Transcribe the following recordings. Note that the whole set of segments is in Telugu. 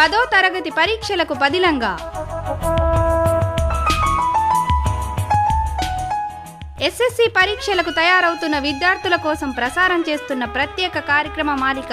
పదో తరగతి పరీక్షలకు పదిలంగా. ఎస్ఎస్సి పరీక్షలకు తయారవుతున్న విద్యార్థుల కోసం ప్రసారం చేస్తున్న ప్రత్యేక కార్యక్రమ మాలిక.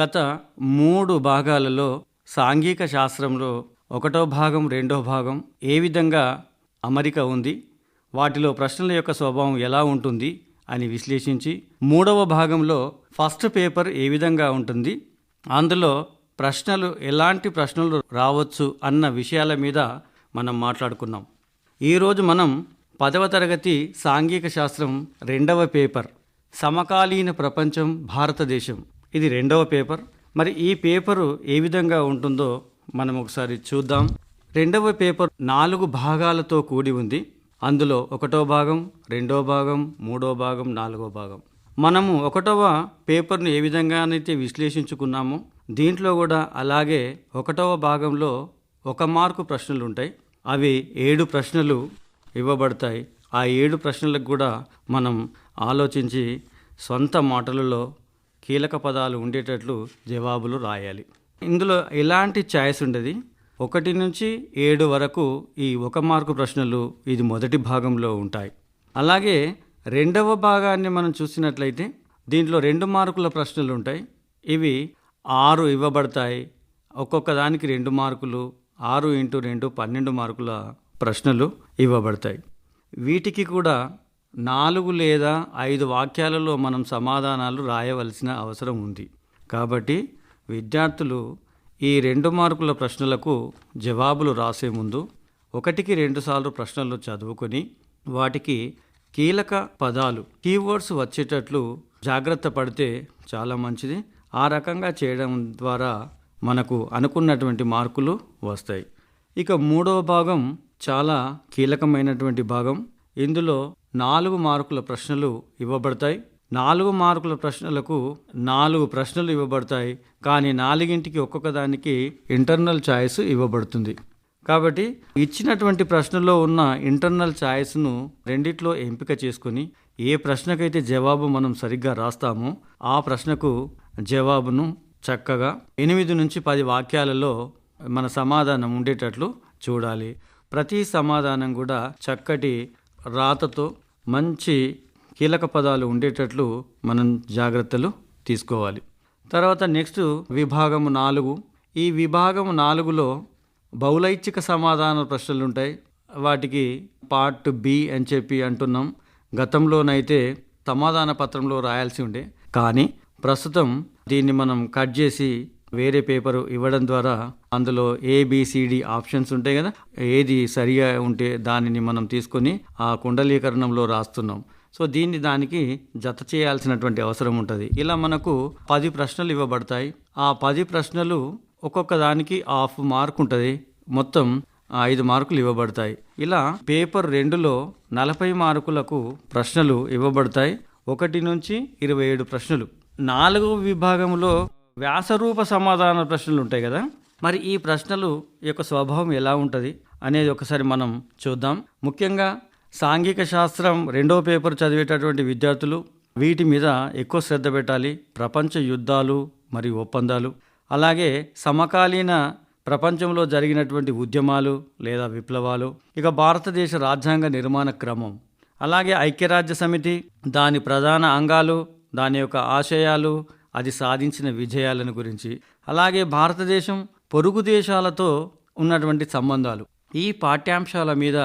గత మూడు భాగాలలో సాంఘిక శాస్త్రంలో ఒకటో భాగం రెండో భాగం ఏ విధంగా అమరిక ఉంది? వాటిలో ప్రశ్నల యొక్క స్వభావం ఎలా ఉంటుంది? అని విశ్లేషించి మూడవ భాగంలో ఫస్ట్ పేపర్ ఏ విధంగా ఉంటుంది అందులో ప్రశ్నలు ఎలాంటి ప్రశ్నలు రావచ్చు అన్న విషయాల మీద మనం మాట్లాడుకున్నాం. ఈరోజు మనం పదవ తరగతి సాంఘిక శాస్త్రం రెండవ పేపర్ సమకాలీన ప్రపంచం భారతదేశం. ఇది రెండవ పేపర్. మరి ఈ పేపరు ఏ విధంగా ఉంటుందో మనం ఒకసారి చూద్దాం. రెండవ పేపర్ నాలుగు భాగాలతో కూడి ఉంది. అందులో ఒకటో భాగం రెండో భాగం మూడో భాగం నాలుగో భాగం. మనము ఒకటవ పేపర్ను ఏ విధంగానైతే విశ్లేషించుకున్నామో దీంట్లో కూడా అలాగే ఒకటవ భాగంలో ఒక మార్కు ప్రశ్నలు ఉంటాయి అవి ఏడు ప్రశ్నలు ఇవ్వబడతాయి. ఆ ఏడు ప్రశ్నలకు కూడా మనం ఆలోచించి సొంత మాటలలో కీలక పదాలు ఉండేటట్లు జవాబులు రాయాలి. ఇందులో ఎలాంటి ఛాయిస్ ఉండదు? ఒకటి నుంచి ఏడు వరకు ఈ ఒక మార్కు ప్రశ్నలు ఇది మొదటి భాగంలో ఉంటాయి. అలాగే రెండవ భాగాన్ని మనం చూసినట్లయితే దీంట్లో రెండు మార్కుల ప్రశ్నలు ఉంటాయి. ఇవి ఆరు ఇవ్వబడతాయి. ఒక్కొక్క దానికి రెండు మార్కులు ఆరు ఇంటూ రెండు పన్నెండు మార్కుల ప్రశ్నలు ఇవ్వబడతాయి. వీటికి కూడా నాలుగు లేదా ఐదు వాక్యాలలో మనం సమాధానాలు రాయవలసిన అవసరం ఉంది. కాబట్టి విద్యార్థులు ఈ రెండు మార్కుల ప్రశ్నలకు జవాబులు రాసే ముందు ఒకటికి రెండుసార్లు ప్రశ్నలు చదువుకొని వాటికి కీలక పదాలు కీవర్డ్స్ వచ్చేటట్లు జాగ్రత్త పడితే చాలా మంచిది. ఆ రకంగా చేయడం ద్వారా మనకు అనుకున్నటువంటి మార్కులు వస్తాయి. ఇక మూడవ భాగం చాలా కీలకమైనటువంటి భాగం. ఇందులో నాలుగు మార్కుల ప్రశ్నలు ఇవ్వబడతాయి. నాలుగు మార్కుల ప్రశ్నలకు నాలుగు ప్రశ్నలు ఇవ్వబడతాయి కానీ నాలుగింటికి ఒక్కొక్క దానికి ఇంటర్నల్ ఛాయిస్ ఇవ్వబడుతుంది. కాబట్టి ఇచ్చినటువంటి ప్రశ్నలో ఉన్న ఇంటర్నల్ ఛాయిస్ను రెండిట్లో ఎంపిక చేసుకొని ఏ ప్రశ్నకైతే జవాబు మనం సరిగ్గా రాస్తామో ఆ ప్రశ్నకు జవాబును చక్కగా ఎనిమిది నుంచి పది వాక్యాలలో మన సమాధానం ఉండేటట్లు చూడాలి. ప్రతి సమాధానం కూడా చక్కటి రాతతో మంచి కీలక పదాలు ఉండేటట్లు మనం జాగ్రత్తలు తీసుకోవాలి. తర్వాత నెక్స్ట్ విభాగము నాలుగు. ఈ విభాగము నాలుగులో బౌలైచ్ఛిక సమాధాన ప్రశ్నలు ఉంటాయి వాటికి పార్ట్ బి అని చెప్పి అంటున్నాం. గతంలోనైతే సమాధాన పత్రంలో రాయాల్సి ఉండే. కానీ ప్రస్తుతం దీన్ని మనం కట్ చేసి వేరే పేపరు ఇవ్వడం ద్వారా అందులో ఏబిసిడి ఆప్షన్స్ ఉంటాయి కదా? ఏది సరిగా ఉంటే దానిని మనం తీసుకొని ఆ కుండలీకరణంలో రాస్తున్నాం. సో దీన్ని దానికి జత చేయాల్సినటువంటి అవసరం ఉంటుంది. ఇలా మనకు పది ప్రశ్నలు ఇవ్వబడతాయి. ఆ పది ప్రశ్నలు ఒక్కొక్క దానికి హాఫ్ మార్క్ ఉంటుంది. మొత్తం ఐదు మార్కులు ఇవ్వబడతాయి. ఇలా పేపర్ రెండులో నలభై మార్కులకు ప్రశ్నలు ఇవ్వబడతాయి. ఒకటి నుంచి ఇరవై ఏడు ప్రశ్నలు. నాలుగవ విభాగంలో వ్యాసరూప సమాధాన ప్రశ్నలు ఉంటాయి కదా? మరి ఈ ప్రశ్నలు యొక్క స్వభావం ఎలా ఉంటుంది అనేది ఒకసారి మనం చూద్దాం. ముఖ్యంగా సాంఘిక శాస్త్రం రెండో పేపర్ చదివేటటువంటి విద్యార్థులు వీటి మీద ఎక్కువ శ్రద్ధ పెట్టాలి. ప్రపంచ యుద్ధాలు మరియు ఒప్పందాలు అలాగే సమకాలీన ప్రపంచంలో జరిగినటువంటి ఉద్యమాలు లేదా విప్లవాలు ఇక భారతదేశ రాజ్యాంగ నిర్మాణ క్రమం అలాగే ఐక్యరాజ్య సమితి దాని ప్రధాన అంగాలు దాని యొక్క ఆశయాలు అది సాధించిన విజయాలను గురించి అలాగే భారతదేశం పొరుగు దేశాలతో ఉన్నటువంటి సంబంధాలు. ఈ పాఠ్యాంశాల మీద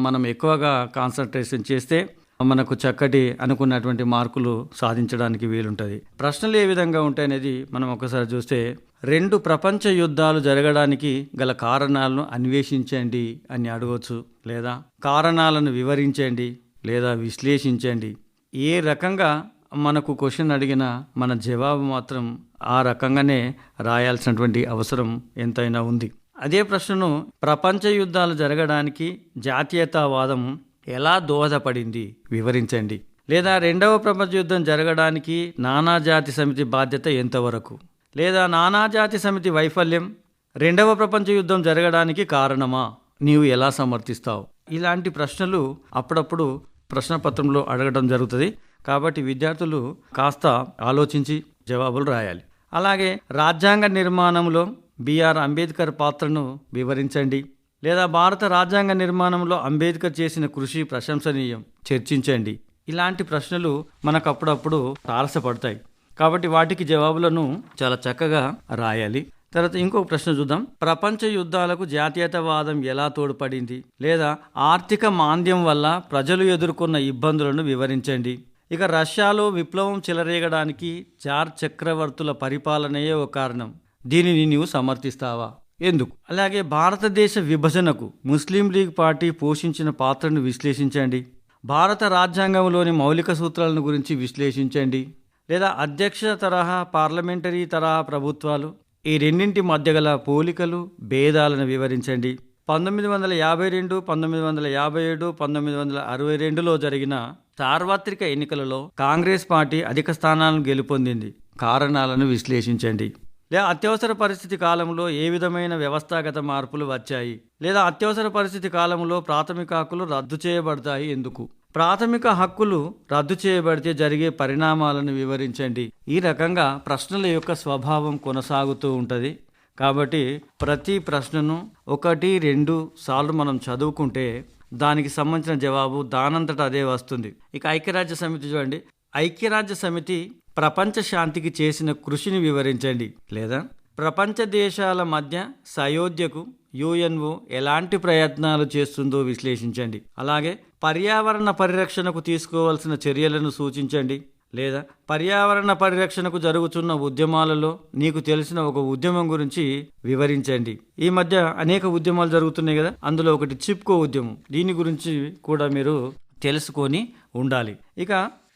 మనం ఎక్కువగా కాన్సన్ట్రేషన్ చేస్తే మనకు చక్కటి అనుకున్నటువంటి మార్కులు సాధించడానికి వీలుంటుంది. ప్రశ్నలు ఏ విధంగా ఉంటాయనేది మనం ఒకసారి చూస్తే రెండు ప్రపంచ యుద్ధాలు జరగడానికి గల కారణాలను అన్వేషించండి అని అడగవచ్చు లేదా కారణాలను వివరించండి లేదా విశ్లేషించండి. ఏ రకంగా మనకు క్వశ్చన్ అడిగినా మన జవాబు మాత్రం ఆ రకంగానే రాయాల్సినటువంటి అవసరం ఎంతైనా ఉంది. అదే ప్రశ్నను ప్రపంచ యుద్ధాలు జరగడానికి జాతీయతావాదం ఎలా దోహదపడింది? వివరించండి. లేదా రెండవ ప్రపంచ యుద్ధం జరగడానికి నానాజాతి సమితి బాధ్యత ఎంతవరకు? లేదా నానాజాతి సమితి వైఫల్యం రెండవ ప్రపంచ యుద్ధం జరగడానికి కారణమా? నీవు ఎలా సమర్థిస్తావు? ఇలాంటి ప్రశ్నలు అప్పుడప్పుడు ప్రశ్నపత్రంలో అడగడం జరుగుతుంది. కాబట్టి విద్యార్థులు కాస్త ఆలోచించి జవాబులు రాయాలి. అలాగే రాజ్యాంగ నిర్మాణంలో బిఆర్ అంబేద్కర్ పాత్రను వివరించండి. లేదా భారత రాజ్యాంగ నిర్మాణంలో అంబేద్కర్ చేసిన కృషి ప్రశంసనీయం చర్చించండి. ఇలాంటి ప్రశ్నలు మనకు అప్పుడప్పుడు తారసపడతాయి. కాబట్టి వాటికి జవాబులను చాలా చక్కగా రాయాలి. తర్వాత ఇంకొక ప్రశ్న చూద్దాం. ప్రపంచ యుద్ధాలకు జాతీయతవాదం ఎలా తోడ్పడింది? లేదా ఆర్థిక మాంద్యం వల్ల ప్రజలు ఎదుర్కొన్న ఇబ్బందులను వివరించండి. ఇక రష్యాలో విప్లవం చెలరేగడానికి చార్ చక్రవర్తుల పరిపాలనయే ఒక కారణం. దీనిని నీవు సమర్థిస్తావా? ఎందుకు? అలాగే భారతదేశ విభజనకు ముస్లిం లీగ్ పార్టీ పోషించిన పాత్రను విశ్లేషించండి. భారత రాజ్యాంగంలోని మౌలిక సూత్రాలను గురించి విశ్లేషించండి. లేదా అధ్యక్ష తరహా పార్లమెంటరీ తరహా ప్రభుత్వాలు ఈ రెండింటి మధ్య గల పోలికలు భేదాలను వివరించండి. పంతొమ్మిది వందల యాభై రెండు పంతొమ్మిది వందల యాభై ఏడు పంతొమ్మిది వందల అరవై రెండులో జరిగిన సార్వత్రిక ఎన్నికలలో కాంగ్రెస్ పార్టీ అధిక స్థానాలను గెలుపొందింది. కారణాలను విశ్లేషించండి. లేదా అత్యవసర పరిస్థితి కాలంలో ఏ విధమైన వ్యవస్థాగత మార్పులు వచ్చాయి? లేదా అత్యవసర పరిస్థితి కాలంలో ప్రాథమిక హక్కులు రద్దు చేయబడతాయి ఎందుకు? ప్రాథమిక హక్కులు రద్దు చేయబడితే జరిగే పరిణామాలను వివరించండి. ఈ రకంగా ప్రశ్నల యొక్క స్వభావం కొనసాగుతూ ఉంటుంది. కాబట్టి ప్రతి ప్రశ్నను ఒకటి రెండు సార్లు మనం చదువుకుంటే దానికి సంబంధించిన జవాబు దానంతట అదే వస్తుంది. ఇక ఐక్యరాజ్య సమితి చూడండి. ఐక్యరాజ్య సమితి ప్రపంచ శాంతికి చేసిన కృషిని వివరించండి. లేదా ప్రపంచ దేశాల మధ్య సయోధ్యకు యుఎన్ఓ ఎలాంటి ప్రయత్నాలు చేస్తుందో విశ్లేషించండి. అలాగే పర్యావరణ పరిరక్షణకు తీసుకోవాల్సిన చర్యలను సూచించండి. లేదా పర్యావరణ పరిరక్షణకు జరుగుతున్న ఉద్యమాలలో నీకు తెలిసిన ఒక ఉద్యమం గురించి వివరించండి. ఈ మధ్య అనేక ఉద్యమాలు జరుగుతున్నాయి కదా అందులో ఒకటి చిప్కో ఉద్యమం. దీని గురించి కూడా మీరు తెలుసుకొని ఉండాలి. ఇక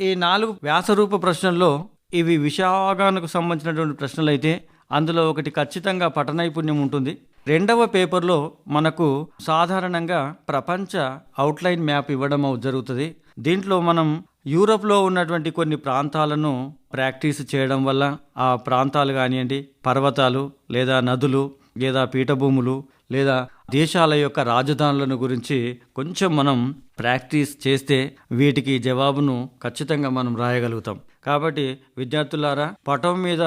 ఈ నాలుగు వ్యాసరూప ప్రశ్నల్లో ఇవి విషయాగానికి సంబంధించినటువంటి ప్రశ్నలు అయితే అందులో ఒకటి ఖచ్చితంగా పఠ నైపుణ్యం ఉంటుంది. రెండవ పేపర్లో మనకు సాధారణంగా ప్రపంచ అవుట్లైన్ మ్యాప్ ఇవ్వడం జరుగుతుంది. దీంట్లో మనం యూరప్లో ఉన్నటువంటి కొన్ని ప్రాంతాలను ప్రాక్టీస్ చేయడం వల్ల ఆ ప్రాంతాలు కానివ్వండి పర్వతాలు లేదా నదులు లేదా పీఠభూములు లేదా దేశాల యొక్క రాజధానులను గురించి కొంచెం మనం ప్రాక్టీస్ చేస్తే వీటికి జవాబును ఖచ్చితంగా మనం రాయగలుగుతాం. కాబట్టి విద్యార్థులారా పటం మీద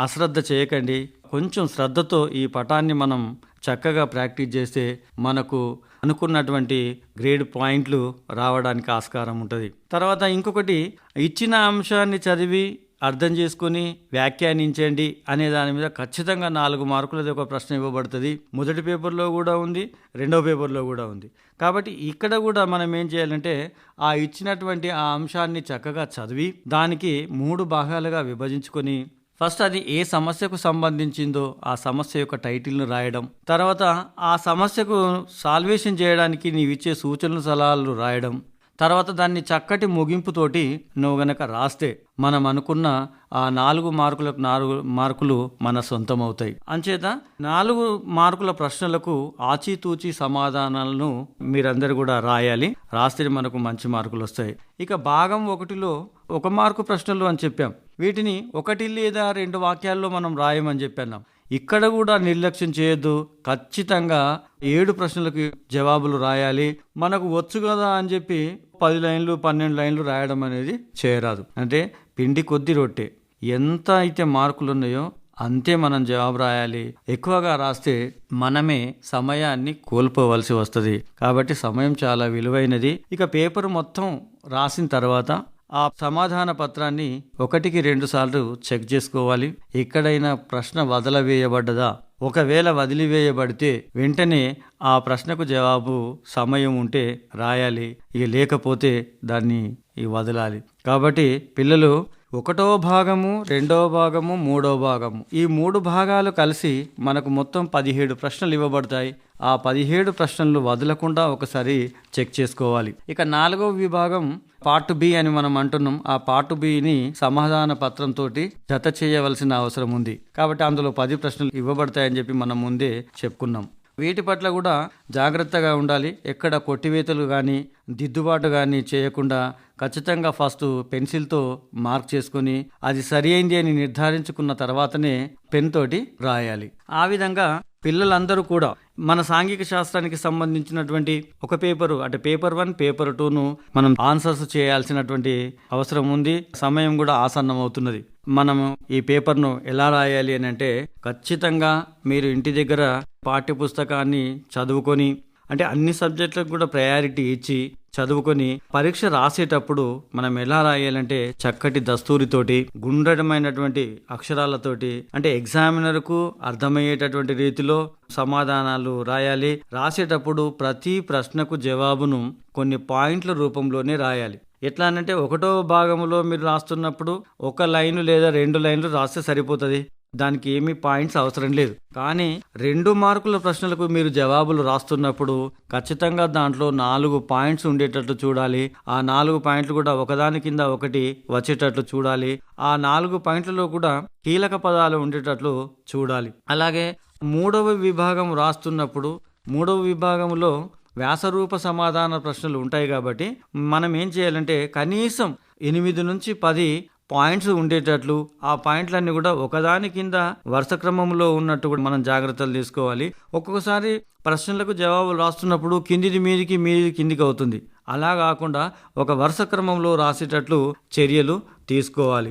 అశ్రద్ధ చేయకండి. కొంచెం శ్రద్ధతో ఈ పటాన్ని మనం చక్కగా ప్రాక్టీస్ చేస్తే మనకు అనుకున్నటువంటి గ్రేడ్ పాయింట్లు రావడానికి ఆస్కారం ఉంటుంది. తర్వాత ఇంకొకటి ఇచ్చిన అంశాన్ని చదివి అర్థం చేసుకొని వ్యాఖ్యానించండి అనే దాని మీద ఖచ్చితంగా నాలుగు మార్కులది ఒక ప్రశ్న ఇవ్వబడుతుంది. మొదటి పేపర్లో కూడా ఉంది రెండవ పేపర్లో కూడా ఉంది. కాబట్టి ఇక్కడ కూడా మనం ఏం చేయాలంటే ఆ ఇచ్చినటువంటి ఆ అంశాన్ని చక్కగా చదివి దానికి మూడు భాగాలుగా విభజించుకొని ఫస్ట్ అది ఏ సమస్యకు సంబంధించిందో ఆ సమస్య యొక్క టైటిల్ను రాయడం తర్వాత ఆ సమస్యకు సాల్వేషన్ చేయడానికి నీవిచ్చే ఇచ్చే సూచనలు సలహాలు రాయడం తర్వాత దాన్ని చక్కటి ముగింపుతోటి నువ్వు గనక రాస్తే మనం అనుకున్న ఆ నాలుగు మార్కులకు నాలుగు మార్కులు మన సొంతం అవుతాయి అంచేత నాలుగు మార్కుల ప్రశ్నలకు ఆచితూచి సమాధానాలను మీరందరూ కూడా రాయాలి. రాస్తే మనకు మంచి మార్కులు వస్తాయి. ఇక భాగం ఒకటిలో ఒక మార్కు ప్రశ్నలు అని చెప్పాం. వీటిని ఒకటి లేదా రెండు వాక్యాల్లో మనం రాయమని చెప్పాను ఇక్కడ కూడా నిర్లక్ష్యం చేయొద్దు. ఖచ్చితంగా ఏడు ప్రశ్నలకు జవాబులు రాయాలి. మనకు వచ్చు కదా అని చెప్పి పది లైన్లు పన్నెండు లైన్లు రాయడం అనేది చేయరాదు. అంటే పిండి కొద్ది రొట్టె. ఎంత అయితే మార్కులు ఉన్నాయో అంతే మనం జవాబు రాయాలి. ఎక్కువగా రాస్తే మనమే సమయాన్ని కోల్పోవలసి వస్తుంది. కాబట్టి సమయం చాలా విలువైనది. ఇక పేపర్ మొత్తం రాసిన తర్వాత ఆ సమాధాన పత్రాన్ని ఒకటికి రెండు సార్లు చెక్ చేసుకోవాలి. ఎక్కడైనా ప్రశ్న వదలవేయబడ్డదా? ఒకవేళ వదిలివేయబడితే వెంటనే ఆ ప్రశ్నకు జవాబు సమయం ఉంటే రాయాలి. ఇక లేకపోతే దాన్ని వదలాలి. కాబట్టి పిల్లలు ఒకటో భాగము రెండవ భాగము మూడో భాగము. ఈ మూడు భాగాలు కలిసి మనకు మొత్తం పదిహేడు ప్రశ్నలు ఇవ్వబడతాయి. ఆ పదిహేడు ప్రశ్నలు వదలకుండా ఒకసారి చెక్ చేసుకోవాలి. ఇక నాలుగో విభాగం పార్ట్ బి అని మనం అంటున్నాం. ఆ పార్ట్ బిని సమాధాన పత్రంతో జత చేయవలసిన అవసరం ఉంది. కాబట్టి అందులో పది ప్రశ్నలు ఇవ్వబడతాయని చెప్పి మనం ముందే చెప్పుకున్నాం. వీటి పట్ల కూడా జాగ్రత్తగా ఉండాలి. ఎక్కడ కొట్టివేతలు కానీ దిద్దుబాటు కానీ చేయకుండా ఖచ్చితంగా ఫస్ట్ పెన్సిల్తో మార్క్ చేసుకొని అది సరి అయింది అని నిర్ధారించుకున్న తర్వాతనే పెన్ తోటి రాయాలి. ఆ విధంగా పిల్లలందరూ కూడా మన సాంఘిక శాస్త్రానికి సంబంధించినటువంటి ఒక పేపరు అంటే పేపర్ వన్ పేపర్ టూను మనం ఆన్సర్స్ చేయాల్సినటువంటి అవసరం ఉంది. సమయం కూడా ఆసన్నం అవుతున్నది మనము ఈ పేపర్ను ఎలా రాయాలి అని అంటే ఖచ్చితంగా మీరు ఇంటి దగ్గర పాఠ్య పుస్తకాన్ని చదువుకొని అంటే అన్ని సబ్జెక్టులకు కూడా ప్రయారిటీ ఇచ్చి చదువుకొని పరీక్ష రాసేటప్పుడు మనం ఎలా రాయాలంటే చక్కటి దస్తూరితోటి గుండ్రటమైనటువంటి అక్షరాలతోటి అంటే ఎగ్జామినర్కు అర్థమయ్యేటటువంటి రీతిలో సమాధానాలు రాయాలి. రాసేటప్పుడు ప్రతి ప్రశ్నకు జవాబును కొన్ని పాయింట్ల రూపంలోనే రాయాలి. ఎట్లా అంటే ఒకటో భాగంలో మీరు రాస్తున్నప్పుడు ఒక లైను లేదా రెండు లైన్లు రాస్తే సరిపోతుంది. దానికి ఏమీ పాయింట్స్ అవసరం లేదు. కానీ రెండు మార్కుల ప్రశ్నలకు మీరు జవాబులు రాస్తున్నప్పుడు ఖచ్చితంగా దాంట్లో నాలుగు పాయింట్స్ ఉండేటట్లు చూడాలి. ఆ నాలుగు పాయింట్లు కూడా ఒకదాని కింద ఒకటి వచ్చేటట్లు చూడాలి. ఆ నాలుగు పాయింట్లలో కూడా కీలక పదాలు ఉండేటట్లు చూడాలి. అలాగే మూడవ విభాగం రాస్తున్నప్పుడు మూడవ విభాగంలో వ్యాసరూప సమాధాన ప్రశ్నలు ఉంటాయి కాబట్టి మనం ఏం చేయాలంటే కనీసం ఎనిమిది నుంచి పది పాయింట్స్ ఉండేటట్లు ఆ పాయింట్లన్నీ కూడా ఒకదాని కింద వరుస క్రమంలో ఉన్నట్టు కూడా మనం జాగ్రత్తలు తీసుకోవాలి. ఒక్కొక్కసారి ప్రశ్నలకు జవాబులు రాస్తున్నప్పుడు కిందిది మీదికి మీది కిందికి అవుతుంది. అలా కాకుండా ఒక వరుస క్రమంలో రాసేటట్లు చర్యలు తీసుకోవాలి.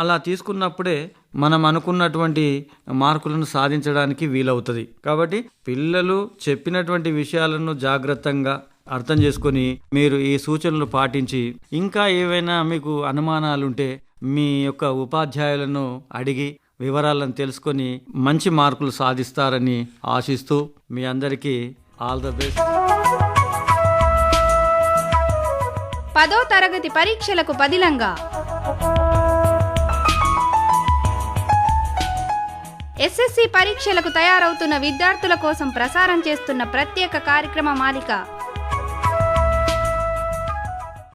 అలా తీసుకున్నప్పుడే మనం అనుకున్నటువంటి మార్కులను సాధించడానికి వీలవుతుంది. కాబట్టి పిల్లలు చెప్పినటువంటి విషయాలను జాగ్రత్తగా అర్థం చేసుకొని మీరు ఈ సూచనలు పాటించి ఇంకా ఏవైనా మీకు అనుమానాలుంటే మీ యొక్క ఉపాధ్యాయులను అడిగి వివరాలను తెలుసుకొని మంచి మార్కులు సాధిస్తారని ఆశిస్తూ మీ అందరికీ ఆల్ ద బెస్ట్ పదో తరగతి పరీక్షలకు పదిలంగా ఎస్ఎస్సి పరీక్షలకు తయారవుతున్న విద్యార్థుల కోసం ప్రసారం చేస్తున్న ప్రత్యేక కార్యక్రమ మాలిక.